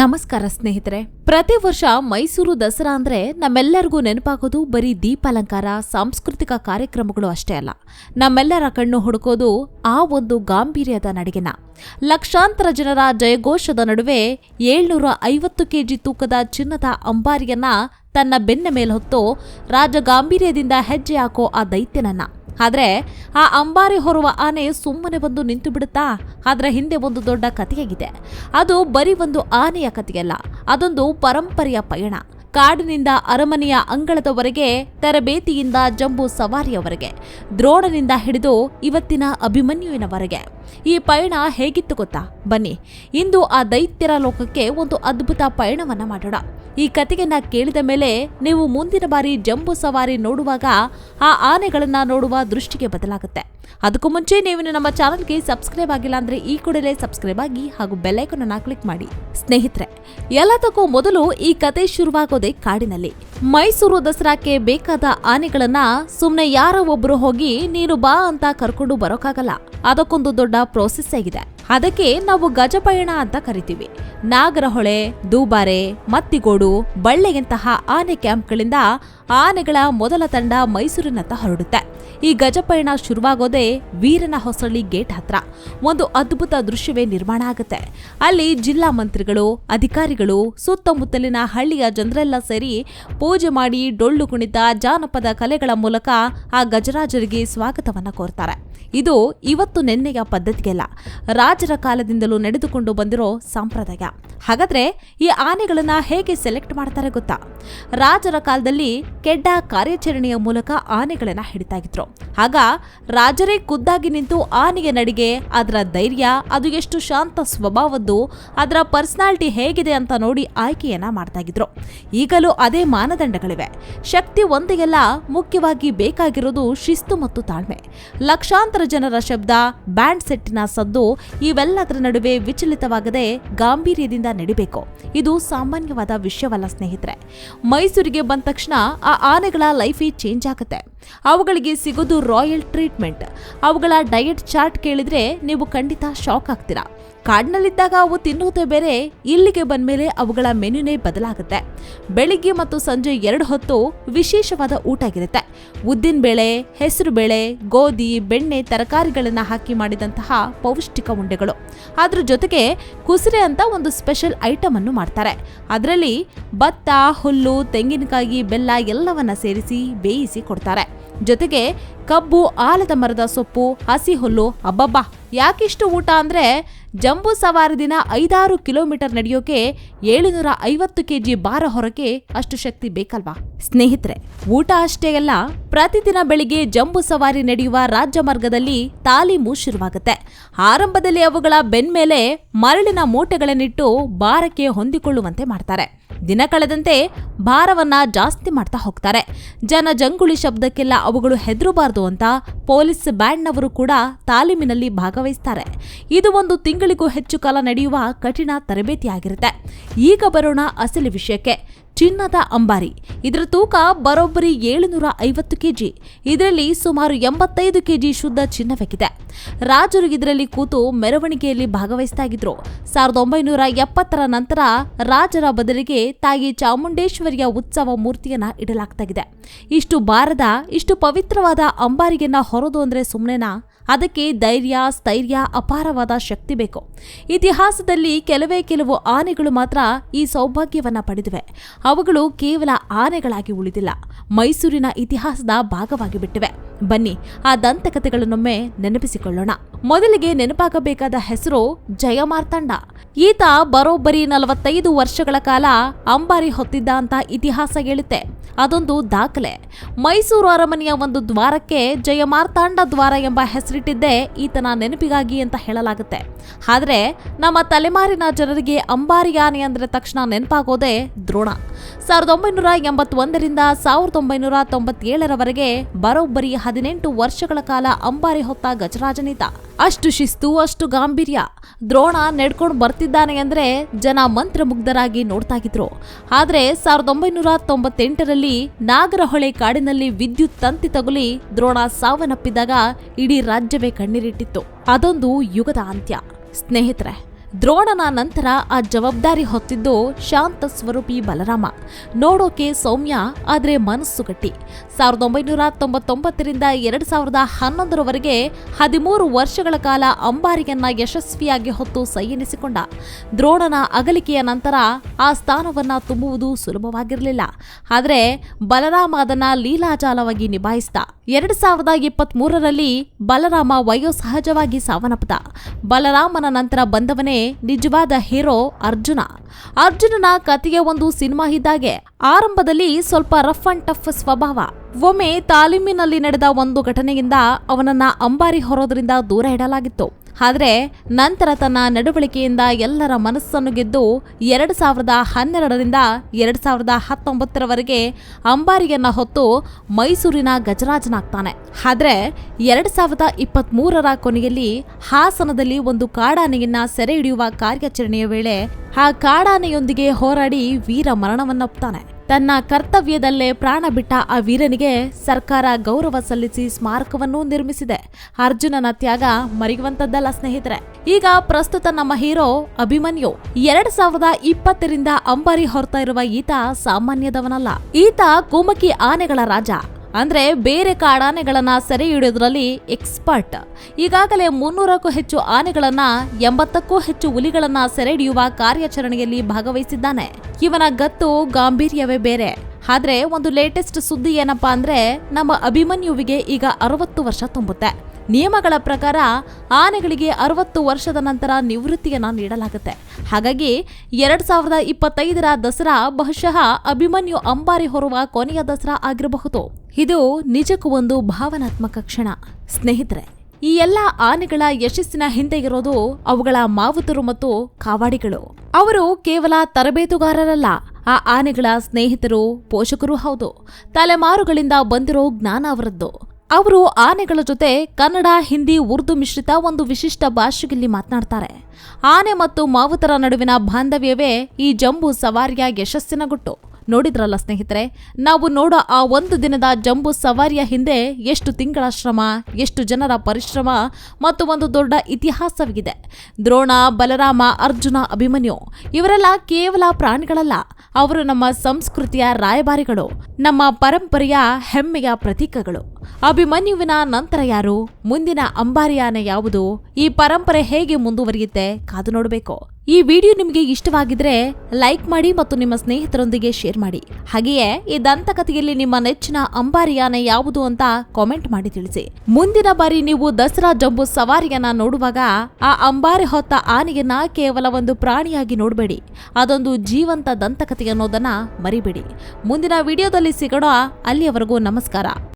ನಮಸ್ಕಾರ ಸ್ನೇಹಿತರೆ. ಪ್ರತಿ ವರ್ಷ ಮೈಸೂರು ದಸರಾ ಅಂದ್ರೆ ನಮ್ಮೆಲ್ಲರಿಗೂ ನೆನಪಾಗೋದು ಬರೀ ದೀಪಾಲಂಕಾರ, ಸಾಂಸ್ಕೃತಿಕ ಕಾರ್ಯಕ್ರಮಗಳು ಅಷ್ಟೇ ಅಲ್ಲ. ನಮ್ಮೆಲ್ಲರ ಕಣ್ಣು ಹುಡುಕೋದು ಆ ಒಂದು ಗಾಂಭೀರ್ಯದ ನಡಿಗೆನ. ಲಕ್ಷಾಂತರ ಜನರ ಜಯಘೋಷದ ನಡುವೆ ಏಳ್ನೂರ ಐವತ್ತು ಕೆಜಿ ತೂಕದ ಚಿನ್ನದ ಅಂಬಾರಿಯನ್ನ ತನ್ನ ಬೆನ್ನ ಮೇಲೆ ಹೊತ್ತು ರಾಜ ಗಾಂಭೀರ್ಯದಿಂದ ಹೆಜ್ಜೆ ಹಾಕೋ ಆ ದೈತ್ಯನನ್ನ. ಆದ್ರೆ ಆ ಅಂಬಾರಿ ಹೊರುವ ಆನೆ ಸುಮ್ಮನೆ ಬಂದು ನಿಂತು ಬಿಡುತ್ತಾ? ಅದರ ಹಿಂದೆ ಒಂದು ದೊಡ್ಡ ಕಥೆಯಾಗಿದೆ. ಅದು ಬರೀ ಒಂದು ಆನೆಯ ಕಥೆಯಲ್ಲ, ಅದೊಂದು ಪರಂಪರೆಯ ಪಯಣ. ಕಾಡಿನಿಂದ ಅರಮನೆಯ ಅಂಗಳದವರೆಗೆ ತರಬೇತಿಯಿಂದ ಜಂಬೂ ಸವಾರಿಯವರೆಗೆ, ದ್ರೋಣನಿಂದ ಹಿಡಿದು ಇವತ್ತಿನ ಅಭಿಮನ್ಯುವಿನವರೆಗೆ. ಈ ಪಯಣ ಹೇಗಿತ್ತು ಗೊತ್ತಾ? ಬನ್ನಿ, ಇಂದು ಆ ದೈತ್ಯರ ಲೋಕಕ್ಕೆ ಒಂದು ಅದ್ಭುತ ಪಯಣವನ್ನ ಮಾಡೋಣ. ಈ ಕತೆಯನ್ನ ಕೇಳಿದ ಮೇಲೆ ನೀವು ಮುಂದಿನ ಬಾರಿ ಜಂಬೂ ಸವಾರಿ ನೋಡುವಾಗ ಆ ಆನೆಗಳನ್ನ ನೋಡುವ ದೃಷ್ಟಿಗೆ ಬದಲಾಗುತ್ತೆ. ಅದಕ್ಕೂ ಮುಂಚೆ ನೀವು ನಮ್ಮ ಚಾನಲ್ಗೆ ಸಬ್ಸ್ಕ್ರೈಬ್ ಆಗಿಲ್ಲ ಅಂದ್ರೆ ಈ ಕೂಡಲೇ ಸಬ್ಸ್ಕ್ರೈಬ್ ಆಗಿ ಹಾಗೂ ಬೆಲ್ಲೈಕನ್ ಅನ್ನ ಕ್ಲಿಕ್ ಮಾಡಿ. ಸ್ನೇಹಿತರೆ, ಎಲ್ಲದಕ್ಕೂ ಮೊದಲು ಈ ಕತೆ ಶುರುವಾಗೋದೆ ಕಾಡಿನಲ್ಲಿ. ಮೈಸೂರು ದಸರಾಕ್ಕೆ ಬೇಕಾದ ಆನೆಗಳನ್ನ ಸುಮ್ನೆ ಯಾರೋ ಒಬ್ರು ಹೋಗಿ, ನೀನು ಬಾ ಅಂತ ಕರ್ಕೊಂಡು ಬರೋಕ್ಕಾಗಲ್ಲ. ಅದಕ್ಕೊಂದು ದೊಡ್ಡ ಪ್ರೋಸೆಸ್ ಆಗಿದೆ. ಅದಕ್ಕೆ ನಾವು ಗಜಪಯಣ ಅಂತ ಕರಿತೀವಿ. ನಾಗರಹೊಳೆ, ದೂಬಾರೆ, ಮತ್ತಿಗೋಡು, ಬಳ್ಳೆಯಂತಹ ಆನೆ ಕ್ಯಾಂಪ್ಗಳಿಂದ ಆನೆಗಳ ಮೊದಲ ತಂಡ ಮೈಸೂರಿನತ್ತ ಹೊರಡುತ್ತೆ. ಈ ಗಜಪಯಣ ಶುರುವಾಗೋದೇ ವೀರನ ಹೊಸಳ್ಳಿ ಗೇಟ್ ಹತ್ರ. ಒಂದು ಅದ್ಭುತ ದೃಶ್ಯವೇ ನಿರ್ಮಾಣ ಆಗುತ್ತೆ. ಅಲ್ಲಿ ಜಿಲ್ಲಾ ಮಂತ್ರಿಗಳು, ಅಧಿಕಾರಿಗಳು, ಸುತ್ತಮುತ್ತಲಿನ ಹಳ್ಳಿಯ ಜನರೆಲ್ಲ ಸೇರಿ ಪೂಜೆ ಮಾಡಿ ಡೊಳ್ಳು ಕುಣಿತ, ಜಾನಪದ ಕಲೆಗಳ ಮೂಲಕ ಆ ಗಜರಾಜರಿಗೆ ಸ್ವಾಗತವನ್ನು ಕೋರ್ತಾರೆ. ಇದು ಇವತ್ತು ನೆನ್ನೆಯ ಪದ್ಧತಿಗೆಲ್ಲ ರಾಜರ ಕಾಲದಿಂದಲೂ ನಡೆದುಕೊಂಡು ಬಂದಿರೋ ಸಂಪ್ರದಾಯ. ಹಾಗಾದ್ರೆ ಈ ಆನೆಗಳನ್ನ ಹೇಗೆ ಸೆಲೆಕ್ಟ್ ಮಾಡ್ತಾರೆ ಗೊತ್ತಾ? ರಾಜರ ಕಾಲದಲ್ಲಿ ಕೆಡ್ಡ ಕಾರ್ಯಾಚರಣೆಯ ಮೂಲಕ ಆನೆಗಳನ್ನ ಹಿಡಿತಾ ಇದ್ರು. ಆಗ ರಾಜರೇ ಖುದ್ದಾಗಿ ನಿಂತು ಆನೆಯ ನಡಿಗೆ, ಅದರ ಧೈರ್ಯ, ಅದು ಎಷ್ಟು ಶಾಂತ ಸ್ವಭಾವದ್ದು, ಅದರ ಪರ್ಸನಾಲಿಟಿ ಹೇಗಿದೆ ಅಂತ ನೋಡಿ ಆಯ್ಕೆಯನ್ನ ಮಾಡ್ತಾ ಇದ್ರು. ಈಗಲೂ ಅದೇ ಮಾನದಂಡಗಳಿವೆ. ಶಕ್ತಿ ಒಂದಿಗೆಲ್ಲ ಮುಖ್ಯವಾಗಿ ಬೇಕಾಗಿರೋದು ಶಿಸ್ತು ಮತ್ತು ತಾಳ್ಮೆ. ಲಕ್ಷಾಂತರ ಜನರ ಶಬ್ದ ಬ್ಯಾಂಡ್ ಸೆಟ್ಟಿನ ಸದ್ದು ಇವೆಲ್ಲದರ ನಡುವೆ ವಿಚಲಿತವಾಗದೆ ಗಾಂಭೀರ್ಯದಿಂದ ನಡಿಬೇಕು. ಇದು ಸಾಮಾನ್ಯವಾದ ವಿಷಯವಲ್ಲ ಸ್ನೇಹಿತರೆ. ಮೈಸೂರಿಗೆ ಬಂದ ತಕ್ಷಣ ಆ ಆನೆಗಳ ಲೈಫೇ ಚೇಂಜ್ ಆಗುತ್ತೆ. ಅವುಗಳಿಗೆ ಸಿಗೋದು ರಾಯಲ್ ಟ್ರೀಟ್ಮೆಂಟ್. ಅವುಗಳ ಡಯಟ್ ಚಾರ್ಟ್ ಕೇಳಿದ್ರೆ ನೀವು ಖಂಡಿತ ಶಾಕ್ ಆಗ್ತೀರಾ. ಕಾಡಿನಲ್ಲಿದ್ದಾಗ ಅವು ತಿನ್ನುವುದೇ ಬೇರೆ, ಇಲ್ಲಿಗೆ ಬಂದ್ಮೇಲೆ ಅವುಗಳ ಮೆನ್ಯುನೇ ಬದಲಾಗುತ್ತೆ. ಬೆಳಿಗ್ಗೆ ಮತ್ತು ಸಂಜೆ ಎರಡು ಹೊತ್ತು ವಿಶೇಷವಾದ ಊಟ ಆಗಿರುತ್ತೆ ಉದ್ದಿನ ಬೇಳೆ, ಹೆಸರು ಬೇಳೆ, ಗೋಧಿ, ಬೆಣ್ಣೆ, ತರಕಾರಿಗಳನ್ನು ಹಾಕಿ ಮಾಡಿದಂತಹ ಪೌಷ್ಟಿಕ ಉಂಡೆಗಳು. ಅದ್ರ ಜೊತೆಗೆ ಕುಸಿರೆ ಅಂತ ಒಂದು ಸ್ಪೆಷಲ್ ಐಟಮ್ ಅನ್ನು ಮಾಡ್ತಾರೆ. ಅದರಲ್ಲಿ ಭತ್ತ, ಹುಲ್ಲು, ತೆಂಗಿನಕಾಯಿ, ಬೆಲ್ಲ ಎಲ್ಲವನ್ನ ಸೇರಿಸಿ ಬೇಯಿಸಿ ಕೊಡ್ತಾರೆ. ಜೊತೆಗೆ ಕಬ್ಬು, ಆಲದ ಮರದ ಸೊಪ್ಪು ಹಸಿ ಹುಲ್ಲು ಅಬ್ಬಬ್ಬಾ. ಯಾಕಿಷ್ಟು ಊಟ ಅಂದ್ರೆ ಜಂಬೂ ಸವಾರಿ ದಿನ ಐದಾರು ಕಿಲೋಮೀಟರ್ ನಡೆಯೋಕೆ ಏಳುನೂರ ಐವತ್ತು ಕೆಜಿ ಭಾರ ಹೊರಕ್ಕೆ ಅಷ್ಟು ಶಕ್ತಿ ಬೇಕಲ್ವಾ? ಸ್ನೇಹಿತರೆ, ಊಟ ಅಷ್ಟೇ ಅಲ್ಲ, ಪ್ರತಿದಿನ ಬೆಳಿಗ್ಗೆ ಜಂಬೂ ಸವಾರಿ ನಡೆಯುವ ರಾಜ್ಯ ಮಾರ್ಗದಲ್ಲಿ ತಾಲೀಮು ಶುರುವಾಗುತ್ತೆ. ಆರಂಭದಲ್ಲಿ ಅವುಗಳ ಬೆನ್ಮೇಲೆ ಮರಳಿನ ಮೂಟೆಗಳನ್ನಿಟ್ಟು ಭಾರಕ್ಕೆ ಹೊಂದಿಕೊಳ್ಳುವಂತೆ ಮಾಡ್ತಾರೆ. ದಿನ ಕಳೆದಂತೆ ಭಾರವನ್ನ ಜಾಸ್ತಿ ಮಾಡ್ತಾ ಹೋಗ್ತಾರೆ. ಜನ ಜಂಗುಳಿ ಶಬ್ದಕ್ಕೆಲ್ಲ ಅವುಗಳು ಹೆದರಬಾರ್ದು ಅಂತ ಪೊಲೀಸ್ ಬ್ಯಾಂಡ್ನವರು ಕೂಡ ತಾಲೀಮಿನಲ್ಲಿ ಭಾಗವಹಿಸ್ತಾರೆ. ಇದು ಒಂದು ತಿಂಗಳಿಗೂ ಹೆಚ್ಚು ಕಾಲ ನಡೆಯುವ ಕಠಿಣ ತರಬೇತಿಯಾಗಿರುತ್ತೆ. ಈಗ ಬರೋಣ ಅಸಲಿ ವಿಷಯಕ್ಕೆ. ಚಿನ್ನದ ಅಂಬಾರಿ. ಇದರ ತೂಕ ಬರೋಬ್ಬರಿ ಏಳುನೂರ ಐವತ್ತು ಕೆಜಿ. ಇದರಲ್ಲಿ ಸುಮಾರು ಎಂಬತ್ತೈದು ಕೆಜಿ ಶುದ್ಧ ಚಿನ್ನಬೇಕಿದೆ ರಾಜರು ಇದರಲ್ಲಿ ಕೂತು ಮೆರವಣಿಗೆಯಲ್ಲಿ ಭಾಗವಹಿಸ್ತಾ ಇದ್ರು ಸಾವಿರದ ಒಂಬೈನೂರ ಎಪ್ಪತ್ತರ ನಂತರ ರಾಜರ ಬದಲಿಗೆ ತಾಯಿ ಚಾಮುಂಡೇಶ್ವರಿಯ ಉತ್ಸವ ಮೂರ್ತಿಯನ್ನ ಇಡಲಾಗ್ತಾ ಇಷ್ಟು ಬಾರದ, ಇಷ್ಟು ಪವಿತ್ರವಾದ ಅಂಬಾರಿಗೆನ್ನ ಹೊರದು ಅಂದ್ರೆ ಸುಮ್ಮನೆನಾ ಅದಕ್ಕೆ ಧೈರ್ಯ, ಸ್ಥೈರ್ಯ, ಅಪಾರವಾದ ಶಕ್ತಿ ಬೇಕು. ಇತಿಹಾಸದಲ್ಲಿ ಕೆಲವೇ ಕೆಲವು ಆನೆಗಳು ಮಾತ್ರ ಈ ಸೌಭಾಗ್ಯವನ್ನು ಪಡೆದಿವೆ. ಅವುಗಳು ಕೇವಲ ಆನೆಗಳಾಗಿ ಉಳಿದಿಲ್ಲ. ಮೈಸೂರಿನ ಇತಿಹಾಸದ ಭಾಗವಾಗಿ ಬಿಟ್ಟಿವೆ. ಬನ್ನಿ, ಆ ದಂತಕಥೆಗಳನ್ನೊಮ್ಮೆ ನೆನಪಿಸಿಕೊಳ್ಳೋಣ. ಮೊದಲಿಗೆ ನೆನಪಾಗಬೇಕಾದ ಹೆಸರು ಜಯಮಾರ್ತಾಂಡ. ಈತ ಬರೋಬ್ಬರಿ ನಲವತ್ತೈದು ವರ್ಷಗಳ ಕಾಲ ಅಂಬಾರಿ ಹೊತ್ತಿದ್ದ ಅಂತ ಇತಿಹಾಸ ಹೇಳುತ್ತೆ. ಅದೊಂದು ದಾಖಲೆ. ಮೈಸೂರು ಅರಮನೆಯ ಒಂದು ದ್ವಾರಕ್ಕೆ ಜಯಮಾರ್ತಾಂಡ ದ್ವಾರ ಎಂಬ ಹೆಸರಿಟ್ಟಿದ್ದೇ ಈತನ ನೆನಪಿಗಾಗಿ ಅಂತ ಹೇಳಲಾಗುತ್ತೆ. ಆದರೆ ನಮ್ಮ ತಲೆಮಾರಿನ ಜನರಿಗೆ ಅಂಬಾರಿ ಆನೆ ಅಂದರೆ ತಕ್ಷಣ ನೆನಪಾಗೋದೇ ದ್ರೋಣ. ಸಾವಿರದ ಒಂಬೈನೂರ ಎಂಬತ್ತೊಂದರಿಂದ ಸಾವಿರದ ಒಂಬೈನೂರ ತೊಂಬತ್ತೇಳರವರೆಗೆ ಬರೋಬ್ಬರಿ ಹದಿನೆಂಟು ವರ್ಷಗಳ ಕಾಲ ಅಂಬಾರಿ ಹೊತ್ತ ಗಜರಾಜನಿತ. ಅಷ್ಟು ಶಿಸ್ತು, ಅಷ್ಟು ಗಾಂಭೀರ್ಯ. ದ್ರೋಣ ನೆಡ್ಕೊಂಡು ಬರ್ತಿದ್ದಾನೆ ಅಂದ್ರೆ ಜನ ಮಂತ್ರಮುಗ್ಧರಾಗಿ ನೋಡ್ತಾ ಇದ್ರು. ಆದ್ರೆ ಸಾವಿರದ ಒಂಬೈನೂರ ತೊಂಬತ್ತೆಂಟರಲ್ಲಿ ನಾಗರಹೊಳೆ ಕಾಡಿನಲ್ಲಿ ವಿದ್ಯುತ್ ತಂತಿ ತಗುಲಿ ದ್ರೋಣ ಸಾವನ್ನಪ್ಪಿದಾಗ ಇಡೀ ರಾಜ್ಯವೇ ಕಣ್ಣೀರಿಟ್ಟಿತ್ತು. ಅದೊಂದು ಯುಗದ ಅಂತ್ಯ. ಸ್ನೇಹಿತರೆ ದ್ರೋಣನ ನಂತರ ಆ ಜವಾಬ್ದಾರಿ ಹೊತ್ತಿದ್ದು ಶಾಂತ ಸ್ವರೂಪಿ ಬಲರಾಮ. ನೋಡೋಕೆ ಸೌಮ್ಯ, ಆದರೆ ಮನಸ್ಸು ಗಟ್ಟಿ. ಸಾವಿರದ ಒಂಬೈನೂರ ತೊಂಬತ್ತೊಂಬತ್ತರಿಂದ ಎರಡು ಸಾವಿರದ ಹನ್ನೊಂದರವರೆಗೆ ಹದಿಮೂರು ವರ್ಷಗಳ ಕಾಲ ಅಂಬಾರಿಯನ್ನ ಯಶಸ್ವಿಯಾಗಿ ಹೊತ್ತು ಸೈ ಎನಿಸಿಕೊಂಡ ದ್ರೋಣನ ಅಗಲಿಕೆಯ ನಂತರ ಆ ಸ್ಥಾನವನ್ನು ತುಂಬುವುದು ಸುಲಭವಾಗಿರಲಿಲ್ಲ. ಆದರೆ ಬಲರಾಮ ಅದನ್ನು ಲೀಲಾಜಾಲವಾಗಿ ನಿಭಾಯಿಸಿದ. ಎರಡು ಸಾವಿರದ ಇಪ್ಪತ್ತ್ ಮೂರರಲ್ಲಿ ಬಲರಾಮ ವಯೋಸಹಜವಾಗಿ ಸಾವನಪ್ಪದ ಬಲರಾಮನ ನಂತರ ಬಂದವನೇ ನಿಜವಾದ ಹೀರೋ ಅರ್ಜುನ. ಅರ್ಜುನನ ಕಥೆಯ ಒಂದು ಸಿನಿಮಾ ಇದ್ದಾಗೆ ಆರಂಭದಲ್ಲಿ ಸ್ವಲ್ಪ ರಫ್ ಅಂಡ್ ಟಫ್ ಸ್ವಭಾವ. ಒಮ್ಮೆ ತಾಲೀಮಿನಲ್ಲಿ ನಡೆದ ಒಂದು ಘಟನೆಯಿಂದ ಅವನನ್ನ ಅಂಬಾರಿ ಹೊರೋದ್ರಿಂದ ದೂರ ಇಡಲಾಗಿತ್ತು. ಆದರೆ ನಂತರ ತನ್ನ ನಡವಳಿಕೆಯಿಂದ ಎಲ್ಲರ ಮನಸ್ಸನ್ನು ಗೆದ್ದು ಎರಡು ಸಾವಿರದ ಹನ್ನೆರಡರಿಂದ ಎರಡು ಸಾವಿರದ ಹತ್ತೊಂಬತ್ತರವರೆಗೆ ಅಂಬಾರಿಯನ್ನು ಹೊತ್ತು ಮೈಸೂರಿನ ಗಜರಾಜನಾಗ್ತಾನೆ. ಆದರೆ ಎರಡು ಸಾವಿರದ ಇಪ್ಪತ್ತ್ಮೂರರ ಕೊನೆಯಲ್ಲಿ ಹಾಸನದಲ್ಲಿ ಒಂದು ಕಾಡಾನೆಯನ್ನು ಸೆರೆ ಹಿಡಿಯುವ ಕಾರ್ಯಾಚರಣೆಯ ವೇಳೆ ಆ ಕಾಡಾನೆಯೊಂದಿಗೆ ಹೋರಾಡಿ ವೀರ ಮರಣವನ್ನೊಪ್ತಾನೆ ತನ್ನ ಕರ್ತವ್ಯದಲ್ಲೇ ಪ್ರಾಣ ಬಿಟ್ಟ ಆ ವೀರನಿಗೆ ಸರ್ಕಾರ ಗೌರವ ಸಲ್ಲಿಸಿ ಸ್ಮಾರಕವನ್ನೂ ನಿರ್ಮಿಸಿದೆ. ಅರ್ಜುನನ ತ್ಯಾಗ ಮರೆಯುವಂತದ್ದಲ್ಲ ಸ್ನೇಹಿತರೆ. ಈಗ ಪ್ರಸ್ತುತ ನಮ್ಮ ಹೀರೋ ಅಭಿಮನ್ಯು ಎರಡ್ ಸಾವಿರದ ಇಪ್ಪತ್ತರಿಂದ ಅಂಬಾರಿ ಹೊರತಾ ಇರುವ ಈತ ಸಾಮಾನ್ಯದವನಲ್ಲ. ಈತ ಕುಮಕಿ ಆನೆಗಳ ರಾಜ. ಅಂದ್ರೆ ಬೇರೆ ಕಾಡಾನೆಗಳನ್ನ ಸೆರೆ ಹಿಡಿಯೋದ್ರಲ್ಲಿ ಎಕ್ಸ್ಪರ್ಟ್ ಈಗಾಗಲೇ ಮುನ್ನೂರಕ್ಕೂ ಹೆಚ್ಚು ಆನೆಗಳನ್ನ, ಎಂಬತ್ತಕ್ಕೂ ಹೆಚ್ಚು ಹುಲಿಗಳನ್ನ ಸೆರೆ ಹಿಡಿಯುವ ಕಾರ್ಯಾಚರಣೆಯಲ್ಲಿ ಭಾಗವಹಿಸಿದ್ದಾನೆ. ಇವನ ಗತ್ತು ಗಾಂಭೀರ್ಯವೇ ಬೇರೆ. ಆದ್ರೆ ಒಂದು ಲೇಟೆಸ್ಟ್ ಸುದ್ದಿ ಏನಪ್ಪಾ ಅಂದ್ರೆ, ನಮ್ಮ ಅಭಿಮನ್ಯುವಿಗೆ ಈಗ ಅರವತ್ತು ವರ್ಷ ತುಂಬುತ್ತೆ. ನಿಯಮಗಳ ಪ್ರಕಾರ ಆನೆಗಳಿಗೆ ಅರವತ್ತು ವರ್ಷದ ನಂತರ ನಿವೃತ್ತಿಯನ್ನು ನೀಡಲಾಗುತ್ತೆ. ಹಾಗಾಗಿ ಎರಡ್ ಸಾವಿರದ ಇಪ್ಪತ್ತೈದರ ದಸರಾ ಬಹುಶಃ ಅಭಿಮನ್ಯು ಅಂಬಾರಿ ಹೊರುವ ಕೊನೆಯ ದಸರಾ ಆಗಿರಬಹುದು. ಇದು ನಿಜಕ್ಕೂ ಒಂದು ಭಾವನಾತ್ಮಕ ಕ್ಷಣ. ಸ್ನೇಹಿತರೆ, ಈ ಎಲ್ಲ ಆನೆಗಳ ಯಶಸ್ಸಿನ ಹಿಂದೆ ಇರೋದು ಅವುಗಳ ಮಾವುತರು ಮತ್ತು ಕಾವಾಡಿಗಳು. ಅವರು ಕೇವಲ ತರಬೇತುಗಾರರಲ್ಲ, ಆ ಆನೆಗಳ ಸ್ನೇಹಿತರು, ಪೋಷಕರು ಹೌದು. ತಲೆಮಾರುಗಳಿಂದ ಬಂದಿರೋ ಜ್ಞಾನ ಅವರದ್ದು. ಅವರು ಆನೆಗಳ ಜೊತೆ ಕನ್ನಡ, ಹಿಂದಿ, ಉರ್ದು ಮಿಶ್ರಿತ ಒಂದು ವಿಶಿಷ್ಟ ಭಾಷೆಯಲ್ಲಿ ಮಾತನಾಡ್ತಾರೆ. ಆನೆ ಮತ್ತು ಮಾವುತರ ನಡುವಿನ ಬಾಂಧವ್ಯವೇ ಈ ಜಂಬು ಸವಾರಿಯ ಯಶಸ್ಸಿನ ಗುಟ್ಟು. ನೋಡಿದ್ರಲ್ಲ ಸ್ನೇಹಿತರೆ, ನಾವು ನೋಡೋ ಆ ಒಂದು ದಿನದ ಜಂಬೂ ಸವಾರಿಯ ಹಿಂದೆ ಎಷ್ಟು ತಿಂಗಳ ಶ್ರಮ, ಎಷ್ಟು ಜನರ ಪರಿಶ್ರಮ ಮತ್ತು ಒಂದು ದೊಡ್ಡ ಇತಿಹಾಸವಿದೆ. ದ್ರೋಣ, ಬಲರಾಮ, ಅರ್ಜುನ, ಅಭಿಮನ್ಯು, ಇವರೆಲ್ಲ ಕೇವಲ ಪ್ರಾಣಿಗಳಲ್ಲ. ಅವರು ನಮ್ಮ ಸಂಸ್ಕೃತಿಯ ರಾಯಭಾರಿಗಳು, ನಮ್ಮ ಪರಂಪರೆಯ ಹೆಮ್ಮೆಯ ಪ್ರತೀಕಗಳು. ಅಭಿಮನ್ಯುವಿನ ನಂತರ ಯಾರು? ಮುಂದಿನ ಅಂಬಾರಿಯಾನೆ ಯಾವುದು? ಈ ಪರಂಪರೆ ಹೇಗೆ ಮುಂದುವರಿಯುತ್ತೆ? ಕಾದು ನೋಡಬೇಕು. ಈ ವಿಡಿಯೋ ನಿಮಗೆ ಇಷ್ಟವಾಗಿದ್ರೆ ಲೈಕ್ ಮಾಡಿ ಮತ್ತು ನಿಮ್ಮ ಸ್ನೇಹಿತರೊಂದಿಗೆ ಶೇರ್ ಮಾಡಿ. ಹಾಗೆಯೇ ಈ ದಂತಕಥೆಯಲ್ಲಿ ನಿಮ್ಮ ನೆಚ್ಚಿನ ಅಂಬಾರಿಯಾನೆ ಯಾವುದು ಅಂತ ಕಾಮೆಂಟ್ ಮಾಡಿ ತಿಳಿಸಿ. ಮುಂದಿನ ಬಾರಿ ನೀವು ದಸರಾ ಜಂಬೂ ಸವಾರಿಯನ್ನ ನೋಡುವಾಗ ಆ ಅಂಬಾರಿ ಹೊತ್ತ ಆನೆಯನ್ನ ಕೇವಲ ಒಂದು ಪ್ರಾಣಿಯಾಗಿ ನೋಡಬೇಡಿ. ಅದೊಂದು ಜೀವಂತ ದಂತಕಥೆ ಅನ್ನೋದನ್ನ ಮರಿಬೇಡಿ. ಮುಂದಿನ ವಿಡಿಯೋದಲ್ಲಿ ಸಿಗೋಣ. ಅಲ್ಲಿಯವರೆಗೂ ನಮಸ್ಕಾರ.